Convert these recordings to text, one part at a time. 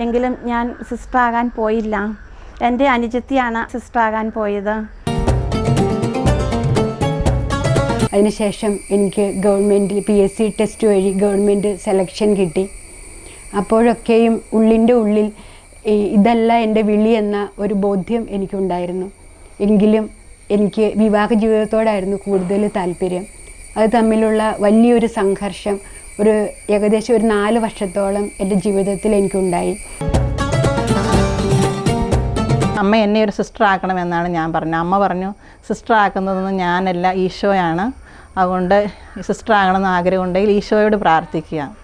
എങ്കിലും ഞാൻ സിസ്റ്ററാകാൻ പോയില്ല. എന്റെ അനുജത്തിയാണ് സിസ്റ്ററാകാൻ പോയത്. അതിനുശേഷം എനിക്ക് ഗവൺമെന്റിൽ പി എസ് സി ടെസ്റ്റ് വഴി ഗവൺമെന്റ് സെലക്ഷൻ കിട്ടി. അപ്പോഴൊക്കെയും ഉള്ളിന്റെ ഉള്ളിൽ ഇതല്ല എന്റെ വിളി എന്ന ഒരു ബോധ്യം എനിക്കുണ്ടായിരുന്നു. എങ്കിലും എനിക്ക് വിവാഹ ജീവിതത്തോടായിരുന്നു കൂടുതൽ താല്പര്യം. അത് തമ്മിലുള്ള വലിയൊരു സംഘർഷം ഒരു ഏകദേശം ഒരു നാല് വർഷത്തോളം എന്റെ ജീവിതത്തിൽ എനിക്കുണ്ടായി. അമ്മ എന്നെ ഒരു സിസ്റ്റർ ആക്കണമെന്നാണ് ഞാൻ പറഞ്ഞത്. അമ്മ പറഞ്ഞു സിസ്റ്റർ ആക്കുന്നതൊന്നും ഞാനല്ല ഈശോയാണ്. അതുകൊണ്ട് സിസ്റ്റർ ആകണമെന്ന് ആഗ്രഹമുണ്ടെങ്കിൽ ഈശോയോട് പ്രാർത്ഥിക്കുക.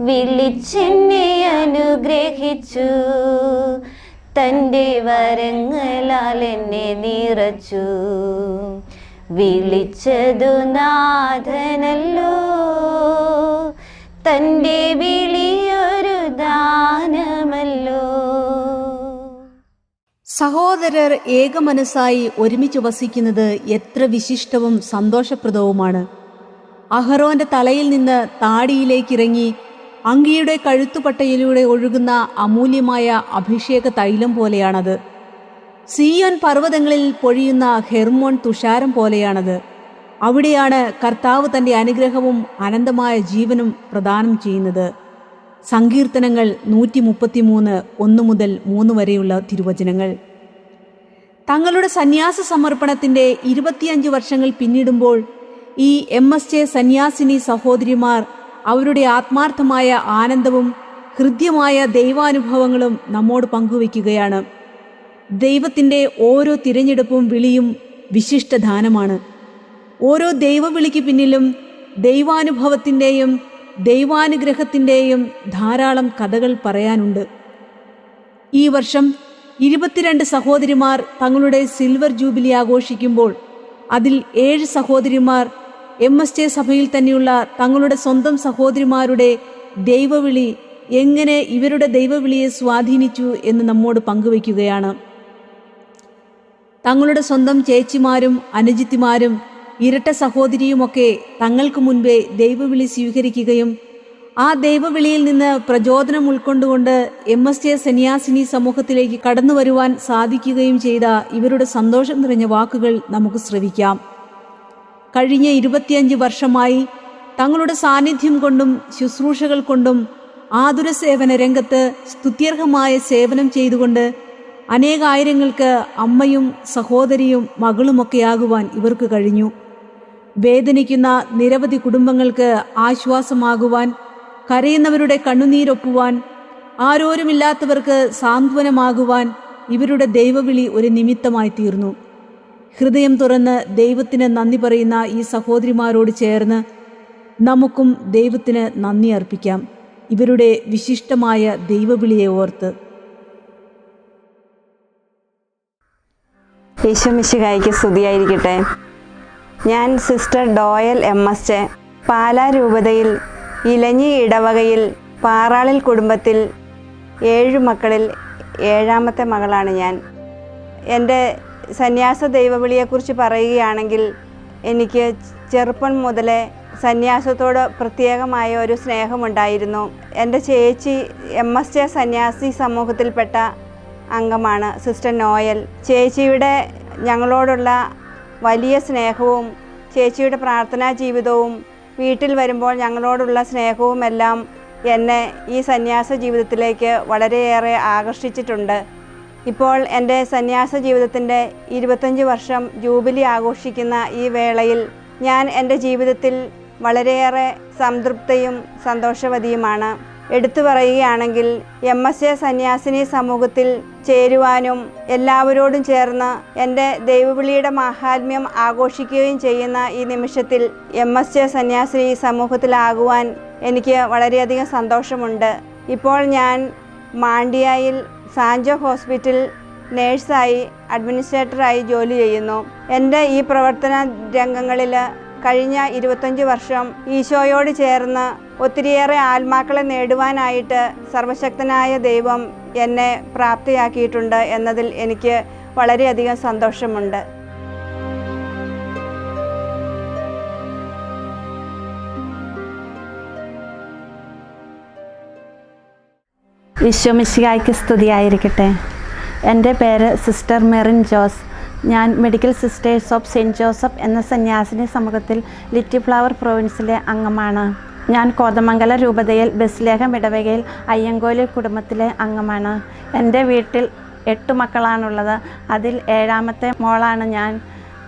വിളിച്ചെന്നെ അനുഗ്രഹിച്ചു. തന്റെ വരങ്ങളാൽ എന്നെ നിറച്ചു. വിളിച്ചതു നാഥനല്ലോ. തന്റെ വിളിയൊരു ദാനമല്ലോ. സഹോദരർ ഏകമനസ്സായി ഒരുമിച്ച് വസിക്കുന്നത് എത്ര വിശിഷ്ടവും സന്തോഷപ്രദവുമാണ്. അഹറോന്റെ തലയിൽ നിന്ന് താടിയിലേക്കിറങ്ങി അങ്കിയുടെ കഴുത്തുപട്ടയിലൂടെ ഒഴുകുന്ന അമൂല്യമായ അഭിഷേക തൈലം പോലെയാണത്. സിയോൻ പർവതങ്ങളിൽ പൊഴിയുന്ന ഹെർമോൺ തുഷാരം പോലെയാണത്. അവിടെയാണ് കർത്താവ് തന്റെ അനുഗ്രഹവും അനന്തമായ ജീവനും പ്രദാനം ചെയ്യുന്നത്. സങ്കീർത്തനങ്ങൾ നൂറ്റി മുപ്പത്തിമൂന്ന് ഒന്ന് മുതൽ മൂന്ന് വരെയുള്ള തിരുവചനങ്ങൾ. തങ്ങളുടെ സന്യാസ സമർപ്പണത്തിന്റെ ഇരുപത്തിയഞ്ച് വർഷങ്ങൾ പിന്നിടുമ്പോൾ ഈ എം എസ് ജെ സന്യാസിനി സഹോദരിമാർ അവരുടെ ആത്മാർത്ഥമായ ആനന്ദവും ഹൃദ്യമായ ദൈവാനുഭവങ്ങളും നമ്മോട് പങ്കുവയ്ക്കുകയാണ്. ദൈവത്തിന്റെ ഓരോ തിരഞ്ഞെടുപ്പും വിളിയും വിശിഷ്ടദാനമാണ്. ഓരോ ദൈവവിളിക്ക് പിന്നിലും ദൈവാനുഭവത്തിന്റെയും ദൈവാനുഗ്രഹത്തിന്റെയും ധാരാളം കഥകൾ പറയാനുണ്ട്. ഈ വർഷം ഇരുപത്തിരണ്ട് സഹോദരിമാർ തങ്ങളുടെ സിൽവർ ജൂബിലി ആഘോഷിക്കുമ്പോൾ അതിൽ ഏഴ് സഹോദരിമാർ എം എസ് ജെ സഭയിൽ തന്നെയുള്ള തങ്ങളുടെ സ്വന്തം സഹോദരിമാരുടെ ദൈവവിളി എങ്ങനെ ഇവരുടെ ദൈവവിളിയെ സ്വാധീനിച്ചു എന്ന് നമ്മോട് പങ്കുവയ്ക്കുകയാണ്. തങ്ങളുടെ സ്വന്തം ചേച്ചിമാരും അനുജിത്തിമാരും ഇരട്ട സഹോദരിയുമൊക്കെ തങ്ങൾക്ക് മുൻപേ ദൈവവിളി സ്വീകരിക്കുകയും ആ ദൈവവിളിയിൽ നിന്ന് പ്രചോദനം ഉൾക്കൊണ്ടുകൊണ്ട് എം എസ് ജെ സന്യാസിനി സമൂഹത്തിലേക്ക് കടന്നു വരുവാൻ സാധിക്കുകയും ചെയ്ത ഇവരുടെ സന്തോഷം നിറഞ്ഞ വാക്കുകൾ നമുക്ക് ശ്രവിക്കാം. കഴിഞ്ഞ ഇരുപത്തിയഞ്ച് വർഷമായി തങ്ങളുടെ സാന്നിധ്യം കൊണ്ടും ശുശ്രൂഷകൾ കൊണ്ടും ആതുര സേവന രംഗത്ത് സ്തുത്യർഹമായ സേവനം ചെയ്തുകൊണ്ട് അനേകായിരങ്ങൾക്ക് അമ്മയും സഹോദരിയും മകളുമൊക്കെയാകുവാൻ ഇവർക്ക് കഴിഞ്ഞു. വേദനിക്കുന്ന നിരവധി കുടുംബങ്ങൾക്ക് ആശ്വാസമാകുവാൻ കരയുന്നവരുടെ കണ്ണുനീരൊപ്പുവാൻ ആരോരുമില്ലാത്തവർക്ക് സാന്ത്വനമാകുവാൻ ഇവരുടെ ദൈവവിളി ഒരു നിമിത്തമായി തീർന്നു ഹൃദയം തുറന്ന് ദൈവത്തിന് നന്ദി പറയുന്ന ഈ സഹോദരിമാരോട് ചേർന്ന് നമുക്കും ദൈവത്തിന് നന്ദി അർപ്പിക്കാം. ഇവരുടെ വിശിഷ്ടമായ ദൈവവിളിയെ ഓർത്ത് ഈശോമിശിഹായിക്ക് സ്തുതിയായിരിക്കട്ടെ. ഞാൻ sister Doyal M. S. J. Pala രൂപതയിൽ ഇലഞ്ഞി ഇടവകയിൽ പാറാളിൽ കുടുംബത്തിൽ ഏഴു മക്കളിൽ ഏഴാമത്തെ മകളാണ് ഞാൻ. എന്റെ സന്യാസ ദൈവവിളിയെക്കുറിച്ച് പറയുകയാണെങ്കിൽ എനിക്ക് ചെറുപ്പം മുതലേ സന്യാസത്തോട് പ്രത്യേകമായ ഒരു സ്നേഹമുണ്ടായിരുന്നു. എന്റെ ചേച്ചി എം. എസ്. ജെ. സന്യാസി സമൂഹത്തിൽപ്പെട്ട അംഗമാണ് സിസ്റ്റർ നോയൽ. ചേച്ചിയുടെ ഞങ്ങളോടുള്ള വലിയ സ്നേഹവും ചേച്ചിയുടെ പ്രാർത്ഥനാ ജീവിതവും വീട്ടിൽ വരുമ്പോൾ ഞങ്ങളോടുള്ള സ്നേഹവും എല്ലാം എന്നെ ഈ സന്യാസ ജീവിതത്തിലേക്ക് വളരെയേറെ ആകർഷിച്ചിട്ടുണ്ട്. ഇപ്പോൾ എന്റെ സന്യാസ ജീവിതത്തിന്റെ ഇരുപത്തഞ്ച് വർഷം ജൂബിലി ആഘോഷിക്കുന്ന ഈ വേളയിൽ ഞാൻ എന്റെ ജീവിതത്തിൽ വളരെയേറെ സംതൃപ്തയും സന്തോഷവതിയുമാണ്. എടുത്തു പറയുകയാണെങ്കിൽ എം എസ് എ സന്യാസിനി സമൂഹത്തിൽ ചേരുവാനും എല്ലാവരോടും ചേർന്ന് എന്റെ ദൈവവിളിയുടെ മാഹാത്മ്യം ആഘോഷിക്കുകയും ചെയ്യുന്ന ഈ നിമിഷത്തിൽ എം എസ് ജെ സന്യാസിനി സമൂഹത്തിലാകുവാൻ എനിക്ക് വളരെയധികം സന്തോഷമുണ്ട്. ഇപ്പോൾ ഞാൻ മാണ്ടിയായിൽ സാഞ്ചോ ഹോസ്പിറ്റൽ നേഴ്സായി അഡ്മിനിസ്ട്രേറ്ററായി ജോലി ചെയ്യുന്നു. എന്റെ ഈ പ്രവർത്തന രംഗങ്ങളിൽ കഴിഞ്ഞ ഇരുപത്തഞ്ച് വർഷം ഈശോയോട് ചേർന്ന് ഒത്തിരിയേറെ ആത്മാക്കളെ നേടുവാനായിട്ട് സർവശക്തനായ ദൈവം എന്നെ പ്രാപ്തിയാക്കിയിട്ടുണ്ട് എന്നതിൽ എനിക്ക് വളരെയധികം സന്തോഷമുണ്ട്. വിശ്വമിശികായ്ക്ക് സ്തുതിയായിരിക്കട്ടെ. എന്റെ പേര് സിസ്റ്റർ മെറിൻ ജോസ്. ഞാൻ medical sisters of saint Joseph എന്ന സന്യാസിനി സമൂഹത്തിൽ ലിറ്റി ഫ്ലവർ പ്രൊവിൻസിലെ അംഗമാണ്. ഞാൻ കോതമംഗല രൂപതയിൽ ബസ്ലേഹം ഇടവകയിൽ അയ്യങ്കോലി കുടുംബത്തിലെ അംഗമാണ്. എന്റെ വീട്ടിൽ എട്ട് മക്കളാണുള്ളത്. അതിൽ ഏഴാമത്തെ മോളാണ് ഞാൻ.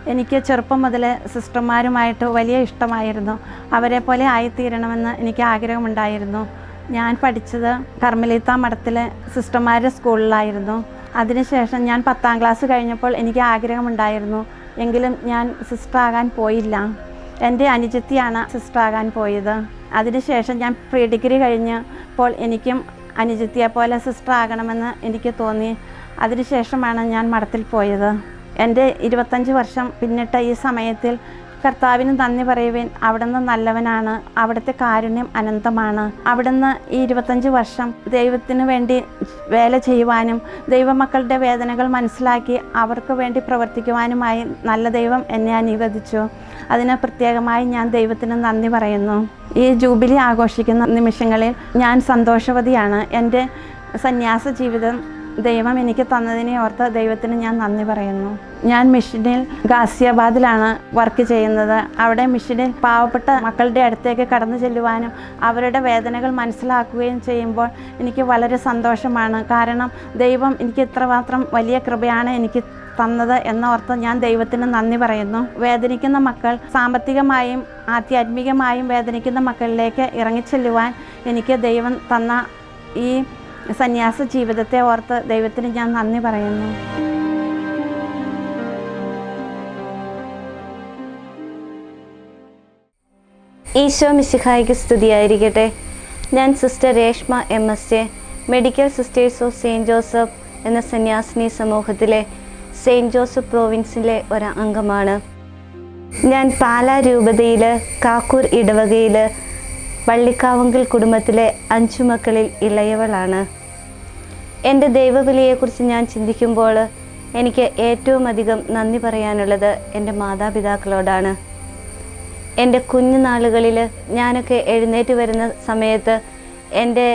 എനിക്ക് ചെറുപ്പം മുതൽ സിസ്റ്റർമാരുമായിട്ട് വലിയ ഇഷ്ടമായിരുന്നു. അവരെ പോലെ ആയിത്തീരണമെന്ന് എനിക്ക് ആഗ്രഹമുണ്ടായിരുന്നു. ഞാൻ പഠിച്ചത് കർമ്മലീത്ത മഠത്തിലെ സിസ്റ്റർമാരുടെ സ്കൂളിലായിരുന്നു. അതിനുശേഷം ഞാൻ പത്താം ക്ലാസ് കഴിഞ്ഞപ്പോൾ എനിക്ക് ആഗ്രഹമുണ്ടായിരുന്നു. എങ്കിലും ഞാൻ സിസ്റ്റർ ആകാൻ പോയില്ല. എന്റെ അനുജത്തിയാണ് സിസ്റ്റർ ആകാൻ പോയത് അതിനുശേഷം ഞാൻ പ്രീ ഡിഗ്രി കഴിഞ്ഞപ്പോൾ എനിക്കും അനുജത്തിയെ പോലെ സിസ്റ്റർ ആകണമെന്ന് എനിക്ക് തോന്നി. അതിനുശേഷമാണ് ഞാൻ മഠത്തിൽ പോയത്. എന്റെ ഇരുപത്തഞ്ച് വർഷം പിന്നിട്ട ഈ സമയത്തിൽ കർത്താവിന് നന്ദി പറയുവാൻ. അവിടുന്ന് നല്ലവനാണ്. അവിടുത്തെ കാരുണ്യം അനന്തമാണ്. അവിടുന്ന് ഈ ഇരുപത്തഞ്ച് വർഷം ദൈവത്തിന് വേണ്ടി വേല ചെയ്യുവാനും ദൈവമക്കളുടെ വേദനകൾ മനസ്സിലാക്കി അവർക്ക് വേണ്ടി പ്രവർത്തിക്കുവാനുമായി നല്ല ദൈവം എന്നെ അനുവദിച്ചു. അതിന് പ്രത്യേകമായി ഞാൻ ദൈവത്തിന് നന്ദി പറയുന്നു. ഈ ജൂബിലി ആഘോഷിക്കുന്ന നിമിഷങ്ങളിൽ ഞാൻ സന്തോഷവതിയാണ്. എന്റെ സന്യാസ ജീവിതം ദൈവം എനിക്ക് തന്നതിനെ ഓർത്ത് ദൈവത്തിന് ഞാൻ നന്ദി പറയുന്നു. ഞാൻ മിഷനിൽ ഗാസിയാബാദിലാണ് വർക്ക് ചെയ്യുന്നത്. അവിടെ മിഷനിൽ പാവപ്പെട്ട മക്കളുടെ അടുത്തേക്ക് കടന്നു ചെല്ലുവാനും അവരുടെ വേദനകൾ മനസ്സിലാക്കുകയും ചെയ്യുമ്പോൾ എനിക്ക് വളരെ സന്തോഷമാണ്. കാരണം ദൈവം എനിക്ക് ഇത്രമാത്രം വലിയ കൃപയാണ് എനിക്ക് തന്നത് എന്നോർത്ത് ഞാൻ ദൈവത്തിന് നന്ദി പറയുന്നു. വേദനിക്കുന്ന മക്കൾ സാമ്പത്തികമായും ആധ്യാത്മികമായും വേദനിക്കുന്ന മക്കളിലേക്ക് ഇറങ്ങിച്ചെല്ലുവാൻ എനിക്ക് ദൈവം തന്ന ഈ സന്യാസ ജീവിതത്തെ ഓർത്ത് ദൈവത്തിന് ഞാൻ നന്ദി പറയുന്നു. ഈശോ മിശിഹായിക്ക് സ്തുതിയായിരിക്കട്ടെ. ഞാൻ sister Reshma M S A medical sisters of saint Joseph എന്ന സന്യാസിനി സമൂഹത്തിലെ സെയിന്റ് ജോസഫ് പ്രോവിൻസിലെ ഒരു അംഗമാണ് ഞാൻ പാലാ രൂപതയിൽ കാക്കൂർ ഇടവകയിൽ വള്ളിക്കാവങ്കൽ കുടുംബത്തിലെ അഞ്ചു മക്കളിൽ ഇളയവളാണ്. എന്റെ ദൈവവിലയെക്കുറിച്ച് ഞാൻ ചിന്തിക്കുമ്പോൾ എനിക്ക് ഏറ്റവും അധികം നന്ദി പറയാനുള്ളത് എന്റെ മാതാപിതാക്കളോടാണ്. എന്റെ കുഞ്ഞുനാളുകളിൽ ഞാനൊക്കെ എഴുന്നേറ്റ് വരുന്ന സമയത്ത് എന്റെ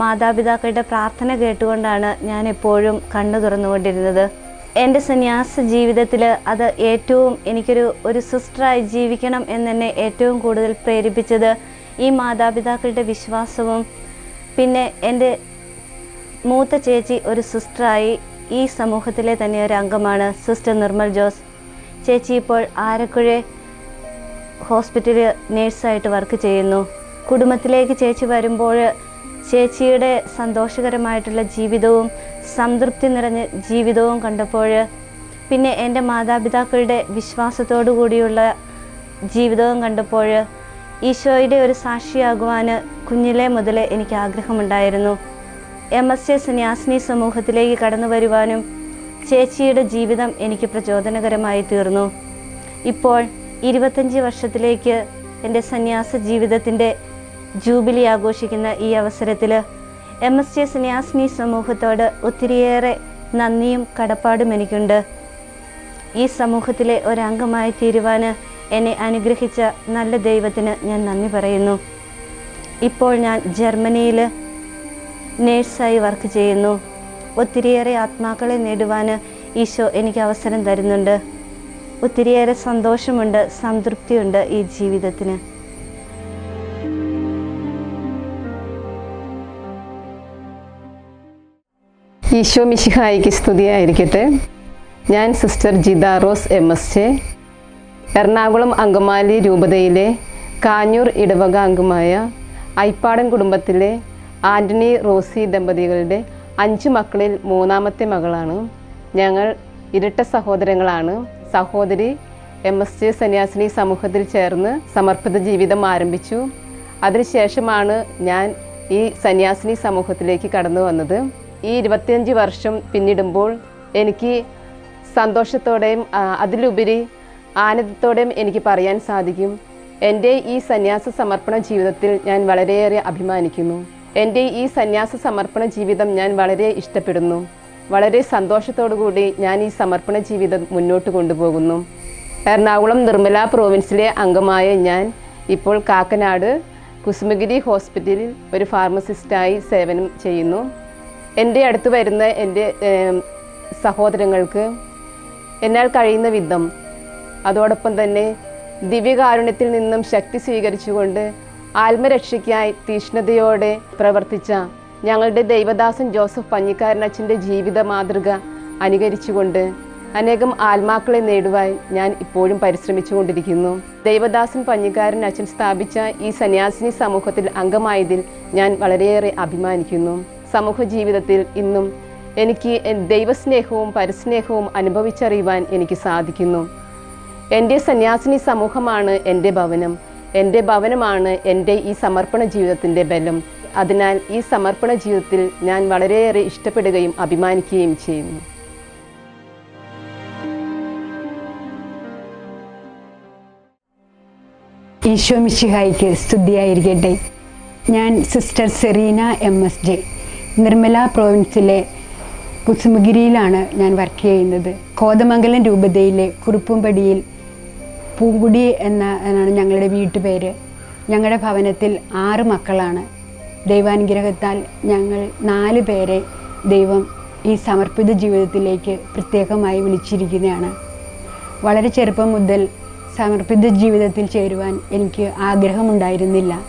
മാതാപിതാക്കളുടെ പ്രാർത്ഥന കേട്ടുകൊണ്ടാണ് ഞാൻ എപ്പോഴും കണ്ണു തുറന്നുകൊണ്ടിരുന്നത്. എന്റെ സന്യാസ ജീവിതത്തിൽ അത് ഏറ്റവും എനിക്കൊരു ഒരു സിസ്റ്ററായി ജീവിക്കണം എന്നെന്നെ ഏറ്റവും കൂടുതൽ പ്രേരിപ്പിച്ചത് ഈ മാതാപിതാക്കളുടെ വിശ്വാസവും പിന്നെ എന്റെ മൂത്ത ചേച്ചി ഒരു സിസ്റ്ററായി ഈ സമൂഹത്തിലെ തന്നെ ഒരു അംഗമാണ് സിസ്റ്റർ നിർമ്മൽ ജോസ്. ചേച്ചി ഇപ്പോൾ ആരക്കുഴ ഹോസ്പിറ്റലിൽ നേഴ്സായിട്ട് വർക്ക് ചെയ്യുന്നു. കുടുംബത്തിലേക്ക് ചേച്ചി വരുമ്പോൾ ചേച്ചിയുടെ സന്തോഷകരമായിട്ടുള്ള ജീവിതവും സംതൃപ്തി നിറഞ്ഞ ജീവിതവും കണ്ടപ്പോൾ പിന്നെ എന്റെ മാതാപിതാക്കളുടെ വിശ്വാസത്തോടു കൂടിയുള്ള ജീവിതവും കണ്ടപ്പോൾ ഈശോയുടെ ഒരു സാക്ഷിയാകുവാൻ കുഞ്ഞിലെ മുതൽ എനിക്ക് ആഗ്രഹമുണ്ടായിരുന്നു. എം എസ് എ സന്യാസിനി സമൂഹത്തിലേക്ക് കടന്നു വരുവാനും ചേച്ചിയുടെ ജീവിതം എനിക്ക് പ്രചോദനകരമായി തീർന്നു. ഇപ്പോൾ ഇരുപത്തഞ്ച് വർഷത്തിലേക്ക് എന്റെ സന്യാസ ജീവിതത്തിന്റെ ജൂബിലി ആഘോഷിക്കുന്ന ഈ അവസരത്തിൽ എം എസ് ടി സന്യാസിനി സമൂഹത്തോട് ഒത്തിരിയേറെ നന്ദിയും കടപ്പാടും എനിക്കുണ്ട്. ഈ സമൂഹത്തിലെ ഒരംഗമായി തീരുവാൻ എന്നെ അനുഗ്രഹിച്ച നല്ല ദൈവത്തിന് ഞാൻ നന്ദി പറയുന്നു. ഇപ്പോൾ ഞാൻ ജർമ്മനിയിൽ നേഴ്സായി വർക്ക് ചെയ്യുന്നു. ഒത്തിരിയേറെ ആത്മാക്കളെ നേടുവാൻ ഈശോ എനിക്ക് അവസരം തരുന്നുണ്ട്. ഒത്തിരിയേറെ സന്തോഷമുണ്ട് സംതൃപ്തിയുണ്ട് ഈ ജീവിതത്തിന്. ഈശോ മിശിഹായിക്ക് സ്തുതിയായിരിക്കട്ടെ. ഞാൻ sister Jitha Rose M S A Ernakulam Angamaly രൂപതയിലെ കാഞ്ഞൂർ ഇടവക അംഗമായ ഐപ്പാടൻ കുടുംബത്തിലെ ആന്റണി റോസി ദമ്പതികളുടെ അഞ്ച് മക്കളിൽ മൂന്നാമത്തെ മകളാണ്. ഞങ്ങൾ ഇരട്ട സഹോദരങ്ങളാണ്. സഹോദരി എം. എസ്. ജെ. സന്യാസിനി സമൂഹത്തിൽ ചേർന്ന് സമർപ്പിത ജീവിതം ആരംഭിച്ചു. അതിനുശേഷമാണ് ഞാൻ ഈ സന്യാസിനി സമൂഹത്തിലേക്ക് കടന്നു വന്നത്. ഈ ഇരുപത്തിയഞ്ച് വർഷം പിന്നിടുമ്പോൾ എനിക്ക് സന്തോഷത്തോടെയും അതിലുപരി ആനന്ദത്തോടെയും എനിക്ക് പറയാൻ സാധിക്കും. എന്റെ ഈ സന്യാസ സമർപ്പണ ജീവിതത്തിൽ ഞാൻ വളരെയേറെ അഭിമാനിക്കുന്നു. എന്റെ ഈ സന്യാസ സമർപ്പണ ജീവിതം ഞാൻ വളരെ ഇഷ്ടപ്പെടുന്നു. വളരെ സന്തോഷത്തോടു കൂടി ഞാൻ ഈ സമർപ്പണ ജീവിതം മുന്നോട്ട് കൊണ്ടുപോകുന്നു. എറണാകുളം നിർമ്മല പ്രോവിൻസിലെ അംഗമായ ഞാൻ ഇപ്പോൾ കാക്കനാട് കുസുമഗിരി ഹോസ്പിറ്റലിൽ ഒരു ഫാർമസിസ്റ്റായി സേവനം ചെയ്യുന്നു. എന്റെ അടുത്ത് വരുന്ന എന്റെ സഹോദരങ്ങൾക്ക് എന്നാൽ കഴിയുന്ന വിധം അതോടൊപ്പം തന്നെ ദിവ്യകാരുണ്യത്തിൽ നിന്നും ശക്തി സ്വീകരിച്ചുകൊണ്ട് ആത്മരക്ഷയ്ക്കായി തീഷ്ണതയോടെ പ്രവർത്തിച്ച ഞങ്ങളുടെ ദൈവദാസൻ ജോസഫ് പഞ്ഞിക്കാരനച്ഛന്റെ ജീവിത മാതൃക അനുകരിച്ചുകൊണ്ട് അനേകം ആത്മാക്കളെ നേടുവാൻ ഞാൻ ഇപ്പോഴും പരിശ്രമിച്ചുകൊണ്ടിരിക്കുന്നു. ദൈവദാസൻ പഞ്ഞിക്കാരൻ അച്ഛൻ സ്ഥാപിച്ച ഈ സന്യാസിനി സമൂഹത്തിൽ അംഗമായതിൽ ഞാൻ വളരെയേറെ അഭിമാനിക്കുന്നു. സമൂഹ ജീവിതത്തിൽ ഇന്നും എനിക്ക് ദൈവസ്നേഹവും പരസ്നേഹവും അനുഭവിച്ചറിയുവാൻ എനിക്ക് സാധിക്കുന്നു. എന്റെ സന്യാസിനി സമൂഹമാണ് എന്റെ ഭവനം. എന്റെ ഭവനമാണ് എന്റെ ഈ സമർപ്പണ ജീവിതത്തിന്റെ ബലം. അതിനാൽ ഈ സമർപ്പണ ജീവിതത്തിൽ ഞാൻ വളരെയേറെ ഇഷ്ടപ്പെടുകയും അഭിമാനിക്കുകയും ചെയ്യുന്നു. ഈശോ മിശിഹായിക്ക് സ്തുതിയായിരിക്കട്ടെ. ഞാൻ sister Sereena M S J. Nirmala പ്രോവിൻസിലെ കുസുമഗിരിയിലാണ് ഞാൻ വർക്ക് ചെയ്യുന്നത്. കോതമംഗലം രൂപതയിലെ കുറുപ്പുംപടിയിൽ പൂങ്കുടി എന്ന എന്നാണ് ഞങ്ങളുടെ വീട്ടുപേര് ഞങ്ങളുടെ ഭവനത്തിൽ ആറ് മക്കളാണ്. ദൈവാനുഗ്രഹത്താൽ ഞങ്ങൾ നാല് പേരെ ദൈവം ഈ സമർപ്പിത ജീവിതത്തിലേക്ക് പ്രത്യേകമായി വിളിച്ചിരിക്കുന്നതാണ് വളരെ ചെറുപ്പം മുതൽ സമർപ്പിത ജീവിതത്തിൽ ചേരുവാൻ എനിക്ക് ആഗ്രഹമുണ്ടായിരുന്നില്ല.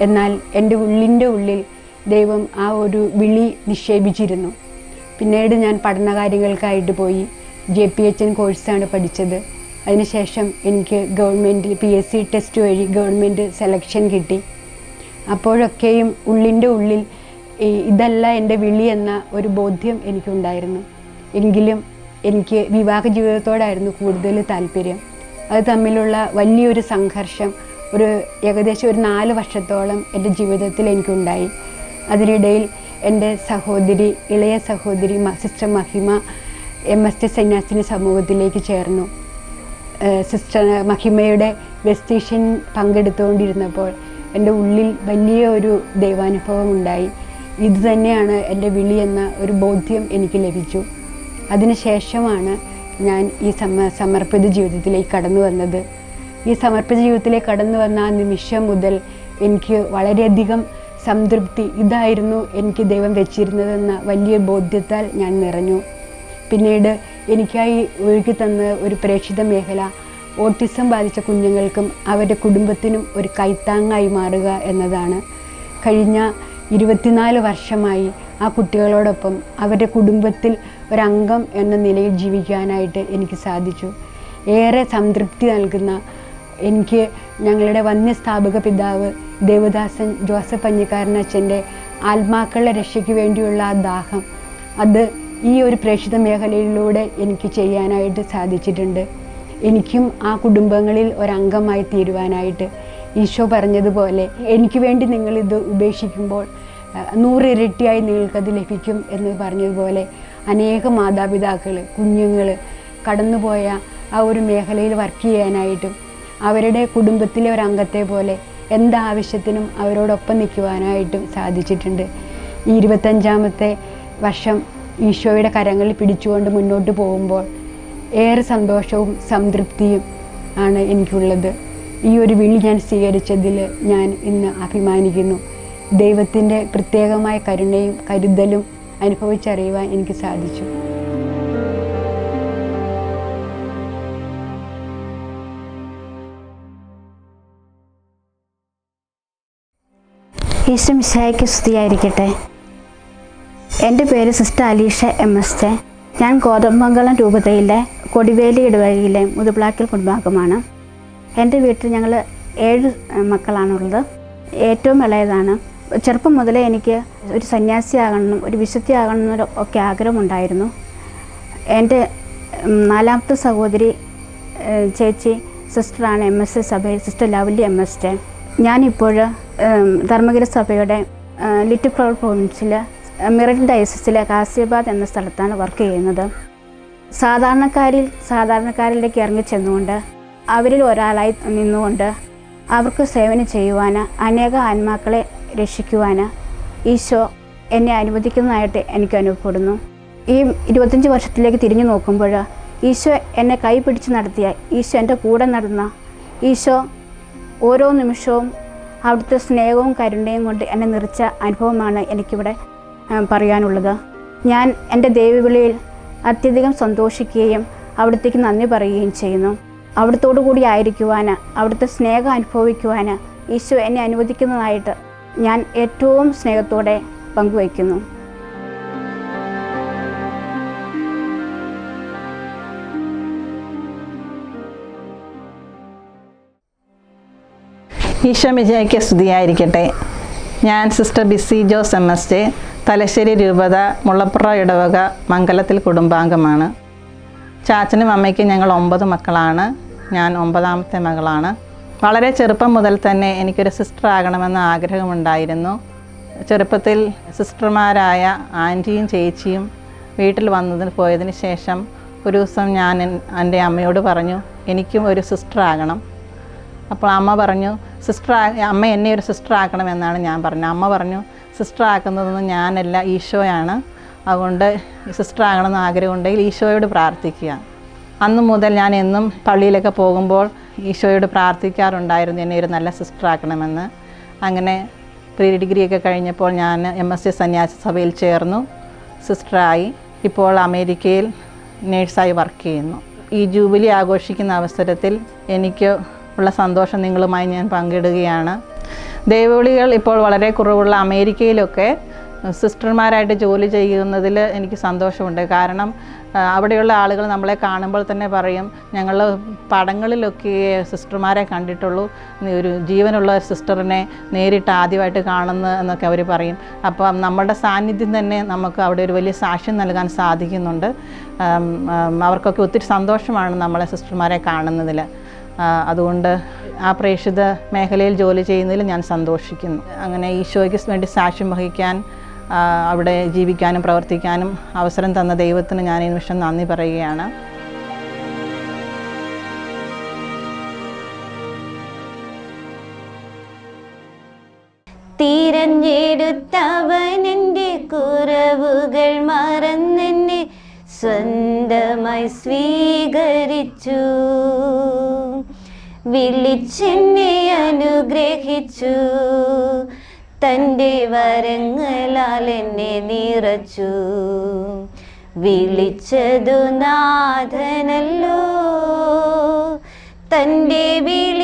എന്നാൽ എന്റെ ഉള്ളിന്റെ ഉള്ളിൽ ദൈവം ആ ഒരു വിളി നിക്ഷേപിച്ചിരുന്നു. പിന്നീട് ഞാൻ പഠനകാര്യങ്ങൾക്കായിട്ട് പോയി. ജെ പി എച്ച് എൻ കോഴ്സാണ് പഠിച്ചത്. അതിനുശേഷം എനിക്ക് government P S C test വഴി ഗവൺമെന്റ് സെലക്ഷൻ കിട്ടി. അപ്പോഴൊക്കെയും ഉള്ളിന്റെ ഉള്ളിൽ ഇതല്ല എന്റെ വിളി എന്ന ഒരു ബോധ്യം എനിക്കുണ്ടായിരുന്നു. എങ്കിലും എനിക്ക് വിവാഹ ജീവിതത്തോടായിരുന്നു കൂടുതൽ താല്പര്യം. അത് തമ്മിലുള്ള വലിയൊരു സംഘർഷം ഒരു ഏകദേശം ഒരു നാല് വർഷത്തോളം എന്റെ ജീവിതത്തിൽ എനിക്കുണ്ടായി. അതിനിടയിൽ എന്റെ സഹോദരി ഇളയ സഹോദരി സിസ്റ്റർ മഹിമ എം എസ് ടി സന്യാസിനി സമൂഹത്തിലേക്ക് ചേർന്നു. സിസ്റ്റർ മഹിമയുടെ വെസ്റ്റേഷൻ പങ്കെടുത്തുകൊണ്ടിരുന്നപ്പോൾ എന്റെ ഉള്ളിൽ വലിയ ഒരു ദൈവാനുഭവം ഉണ്ടായി ഇത് തന്നെയാണ് എന്റെ വിളി എന്ന ഒരു ബോധ്യം എനിക്ക് ലഭിച്ചു. അതിനുശേഷമാണ് ഞാൻ ഈ സമ സമർപ്പിത ജീവിതത്തിലേക്ക് കടന്നു വന്നത്. ഈ സമർപ്പിത ജീവിതത്തിലേക്ക് കടന്നു വന്ന ആ നിമിഷം മുതൽ എനിക്ക് വളരെയധികം സംതൃപ്തി ഇതായിരുന്നു എനിക്ക് ദൈവം വെച്ചിരുന്നതെന്ന വലിയ ബോധ്യത്താൽ ഞാൻ നിറഞ്ഞു. പിന്നീട് എനിക്കായി ഒഴുകി തന്ന ഒരു പ്രേക്ഷിത മേഖല ഓട്ടിസം ബാധിച്ച കുഞ്ഞുങ്ങൾക്കും അവരുടെ കുടുംബത്തിനും ഒരു കൈത്താങ്ങായി മാറുക എന്നതാണ്. കഴിഞ്ഞ ഇരുപത്തിനാല് വർഷമായി ആ കുട്ടികളോടൊപ്പം അവരുടെ കുടുംബത്തിൽ ഒരംഗം എന്ന നിലയിൽ ജീവിക്കാനായിട്ട് എനിക്ക് സാധിച്ചു. ഏറെ സംതൃപ്തി നൽകുന്ന എനിക്ക് ഞങ്ങളുടെ വന്യസ്ഥാപക പിതാവ് ദേവദാസൻ ജോസഫ് പഞ്ഞിക്കാരനച്ഛന്റെ ആത്മാക്കളുടെ രക്ഷയ്ക്ക് വേണ്ടിയുള്ള ആ ദാഹം അത് ഈ ഒരു പ്രേക്ഷിത മേഖലയിലൂടെ എനിക്ക് ചെയ്യാനായിട്ട് സാധിച്ചിട്ടുണ്ട്. എനിക്കും ആ കുടുംബങ്ങളിൽ ഒരംഗമായി തീരുവാനായിട്ട് ഈശോ പറഞ്ഞതുപോലെ എനിക്ക് വേണ്ടി നിങ്ങളിത് ഉപേക്ഷിക്കുമ്പോൾ നൂറിരട്ടിയായി നിങ്ങൾക്കത് ലഭിക്കും എന്ന് പറഞ്ഞതുപോലെ അനേക മാതാപിതാക്കൾ കുഞ്ഞുങ്ങൾ കടന്നുപോയ ആ ഒരു മേഖലയിൽ വർക്ക് ചെയ്യാനായിട്ടും അവരുടെ കുടുംബത്തിലെ ഒരു അംഗത്തെ പോലെ എന്താവശ്യത്തിനും അവരോടൊപ്പം നിൽക്കുവാനായിട്ടും സാധിച്ചിട്ടുണ്ട്. ഈ ഇരുപത്തഞ്ചാമത്തെ വർഷം ഈശോയുടെ കരങ്ങളിൽ പിടിച്ചുകൊണ്ട് മുന്നോട്ട് പോകുമ്പോൾ ഏറെ സന്തോഷവും സംതൃപ്തിയും ആണ് എനിക്കുള്ളത്. ഈ ഒരു വിളി ഞാൻ സ്വീകരിച്ചതിൽ ഞാൻ ഇന്ന് അഭിമാനിക്കുന്നു. ദൈവത്തിന്റെ പ്രത്യേകമായ കരുണയും കരുതലും അനുഭവിച്ചറിയുവാൻ എനിക്ക് സാധിച്ചു. ഈശോ മിശായിക്ക് സ്തുതിയായിരിക്കട്ടെ. എന്റെ പേര് sister Aleesha M S J. ഞാൻ കോതമംഗലം രൂപതയിലെ കൊടിവേലി ഇടവഴിയിലെ മുതുപ്ലാക്കിൽ കുടുംബാംഗമാണ്. എന്റെ വീട്ടിൽ ഞങ്ങൾ ഏഴ് മക്കളാണുള്ളത്. ഏറ്റവും ഇളയതാണ്. ചെറുപ്പം മുതലേ എനിക്ക് ഒരു സന്യാസിയാകണമെന്നും ഒരു വിശുദ്ധിയാകണമെന്നും ഒക്കെ ആഗ്രഹമുണ്ടായിരുന്നു. എന്റെ നാലാമത്തെ സഹോദരി ചേച്ചി സിസ്റ്ററാണ് എം എസ് എ സഭയിൽ sister Lovely M S J. ഞാനിപ്പോൾ ധർമ്മഗിരി സഭയുടെ ലിറ്റിൽ ഫ്ലവർ മിറൽ ഡയസിസിലെ കാസിയാബാദ് എന്ന സ്ഥലത്താണ് വർക്ക് ചെയ്യുന്നത്. സാധാരണക്കാരിൽ സാധാരണക്കാരിലേക്ക് ഇറങ്ങി ചെന്നുകൊണ്ട് അവരിൽ ഒരാളായി നിന്നുകൊണ്ട് അവർക്ക് സേവനം ചെയ്യുവാൻ അനേക ആത്മാക്കളെ രക്ഷിക്കുവാൻ ഈശോ എന്നെ അനുവദിക്കുന്നതായിട്ട് എനിക്ക് അനുഭവപ്പെടുന്നു. ഈ ഇരുപത്തഞ്ച് വർഷത്തിലേക്ക് തിരിഞ്ഞു നോക്കുമ്പോൾ ഈശോ എന്നെ കൈ പിടിച്ച് നടത്തിയ ഈശോ എന്റെ കൂടെ നടന്ന ഈശോ ഓരോ നിമിഷവും അവിടുത്തെ സ്നേഹവും കരുണയും കൊണ്ട് എന്നെ നിറച്ച അനുഭവമാണ് എനിക്കിവിടെ പറയാനുള്ളത്. ഞാൻ എന്റെ ദൈവവിളിയിൽ അത്യധികം സന്തോഷിക്കുകയും അവിടത്തേക്ക് നന്ദി പറയുകയും ചെയ്യുന്നു. അവിടത്തോടു കൂടി ആയിരിക്കുവാൻ അവിടുത്തെ സ്നേഹം അനുഭവിക്കുവാൻ ഈശോ എന്നെ അനുവദിക്കുന്നതായിട്ട് ഞാൻ ഏറ്റവും സ്നേഹത്തോടെ പങ്കുവയ്ക്കുന്നു. ഈശോ മിജയ്ക്ക് സ്തുതിയായിരിക്കട്ടെ. ഞാൻ sister Bisy Jose M S J Thalassery രൂപത മുള്ളപ്പുറ ഇടവക മംഗലത്തിൽ കുടുംബാംഗമാണ്. ചാച്ചനും അമ്മയ്ക്കും ഞങ്ങൾ ഒമ്പത് മക്കളാണ്. ഞാൻ ഒമ്പതാമത്തെ മകളാണ്. വളരെ ചെറുപ്പം മുതൽ തന്നെ എനിക്കൊരു സിസ്റ്റർ ആകണമെന്ന ആഗ്രഹമുണ്ടായിരുന്നു. ചെറുപ്പത്തിൽ സിസ്റ്റർമാരായ ആന്റിയും ചേച്ചിയും വീട്ടിൽ വന്നതിന് പോയതിന് ശേഷം ഒരു ദിവസം ഞാൻ എൻ- എന്റെ അമ്മയോട് പറഞ്ഞു എനിക്കും ഒരു സിസ്റ്റർ ആകണം. അപ്പോൾ അമ്മ പറഞ്ഞു സിസ്റ്റർ അമ്മ എന്നെ ഒരു സിസ്റ്റർ ആക്കണമെന്നാണ് ഞാൻ പറഞ്ഞത്. അമ്മ പറഞ്ഞു സിസ്റ്റർ ആക്കുന്നതൊന്നും ഞാനല്ല ഈശോയാണ്. അതുകൊണ്ട് സിസ്റ്റർ ആകണമെന്ന് ആഗ്രഹമുണ്ടെങ്കിൽ ഈശോയോട് പ്രാർത്ഥിക്കുക. അന്ന് മുതൽ ഞാൻ എന്നും പള്ളിയിലൊക്കെ പോകുമ്പോൾ ഈശോയോട് പ്രാർത്ഥിക്കാറുണ്ടായിരുന്നു എന്നെ ഒരു നല്ല സിസ്റ്റർ ആക്കണമെന്ന് അങ്ങനെ പ്രീ ഡിഗ്രിയൊക്കെ കഴിഞ്ഞപ്പോൾ ഞാൻ എം എസ് സി സന്യാസ സഭയിൽ ചേർന്നു സിസ്റ്ററായി. ഇപ്പോൾ അമേരിക്കയിൽ നേഴ്സായി വർക്ക് ചെയ്യുന്നു. ഈ ജൂബിലി ആഘോഷിക്കുന്ന അവസരത്തിൽ എനിക്ക് ഉള്ള സന്തോഷം നിങ്ങളുമായി ഞാൻ പങ്കിടുകയാണ്. ദൈവവിളികൾ ഇപ്പോൾ വളരെ കുറവുള്ള അമേരിക്കയിലൊക്കെ സിസ്റ്റർമാരായിട്ട് ജോലി ചെയ്യുന്നതിൽ എനിക്ക് സന്തോഷമുണ്ട്. കാരണം അവിടെയുള്ള ആളുകൾ നമ്മളെ കാണുമ്പോൾ തന്നെ പറയും ഞങ്ങൾ പടങ്ങളിലൊക്കെ സിസ്റ്റർമാരെ കണ്ടിട്ടുള്ളൂ. ഒരു ജീവനുള്ള സിസ്റ്ററിനെ നേരിട്ട് ആദ്യമായിട്ട് കാണുന്നു എന്നൊക്കെ അവർ പറയും. അപ്പം നമ്മുടെ സാന്നിധ്യം തന്നെ നമുക്ക് അവിടെ ഒരു വലിയ സാക്ഷ്യം നൽകാൻ സാധിക്കുന്നുണ്ട്. അവർക്കൊക്കെ ഒത്തിരി സന്തോഷമാണ് നമ്മളെ സിസ്റ്റർമാരെ കാണുന്നതിൽ അതുകൊണ്ട് ആ പ്രേക്ഷിത മേഖലയിൽ ജോലി ചെയ്യുന്നതിൽ ഞാൻ സന്തോഷിക്കുന്നു. അങ്ങനെ ഈശോയ്ക്ക് വേണ്ടി സാക്ഷ്യം വഹിക്കാൻ അവിടെ ജീവിക്കാനും പ്രവർത്തിക്കാനും അവസരം തന്ന ദൈവത്തിന് ഞാൻ ഈ നിമിഷം നന്ദി പറയുകയാണ്. തിരഞ്ഞെടുത്തവനെന്റെ കുറവുകൾ മറന്നെന്നെ സ്വന്തമായി സ്വീകരിച്ചു. വിളിച്ചെന്നെ അനുഗ്രഹിച്ചു. തന്റെ വരങ്ങളാൽ എന്നെ നിറച്ചു. വിളിച്ചതു നാഥനല്ലോ. തന്റെ വിളി